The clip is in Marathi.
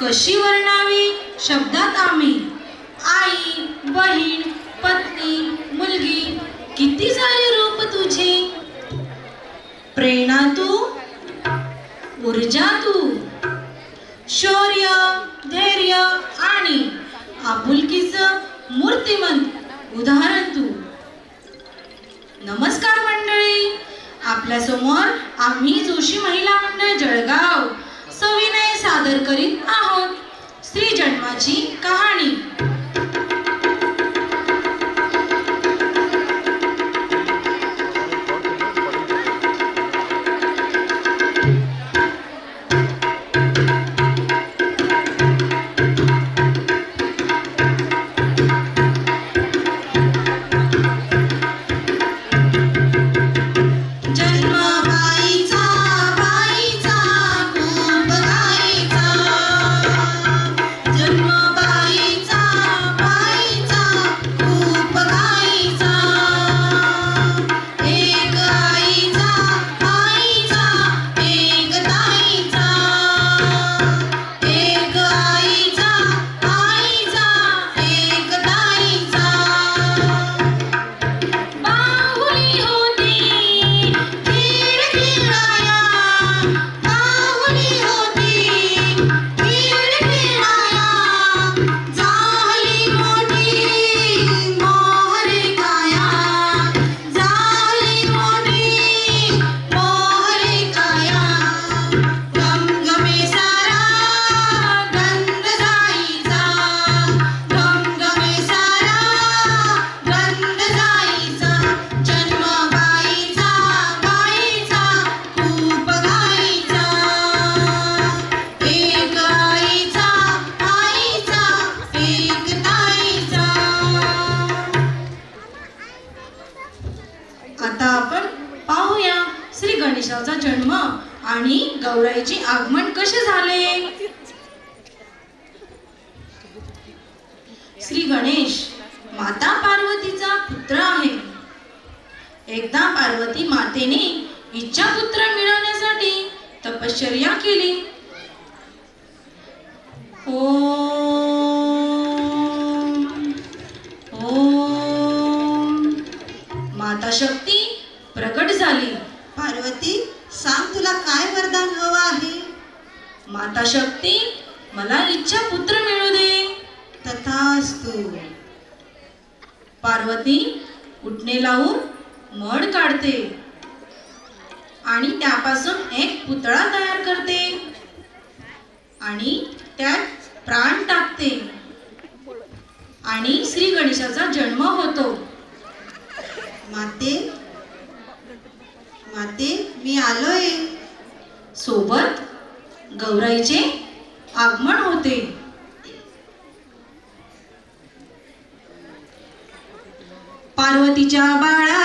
कशी वर्णावी? शब्दात आम्ही. आई बहीण पत्नी मुलगी किती सारे रूप तुझे? प्रेरणा तू? ऊर्जा तू? शौर्य धैर्य आणि आपुलकीचं मूर्तिमंत उदाहरण तू. नमस्कार मंडळी. आपल्यासमोर आम्ही जोशी महिला मंडळ जळगाव. सविनय सादर करीत जन्माची कहाणी. श्री जन्म आणि गौराईचे आगमन कसे झाले? श्री गणेश माता पार्वतीचा पुत्र आहे. एकदा पार्वती मातेने इच्छा पुत्र मिळवण्यासाठी तपश्चर्या केली. ओम. माता शक्ती प्रकट झाली. पार्वती सांग तुला काय वरदान हवं आहे? माता शक्ती मला इच्छा पुत्र मिळू दे. तथास्तु. पार्वती उठणे लावून मड काढते. आणि त्यापासून एक पुतळा तयार करते. आणि त्यात प्राण टाकते. आणि श्री गणेशाचा जन्म होतो. माते माते मी आलोय. सोबत गौराईचे आगमन होते. पार्वतीच्या बाळा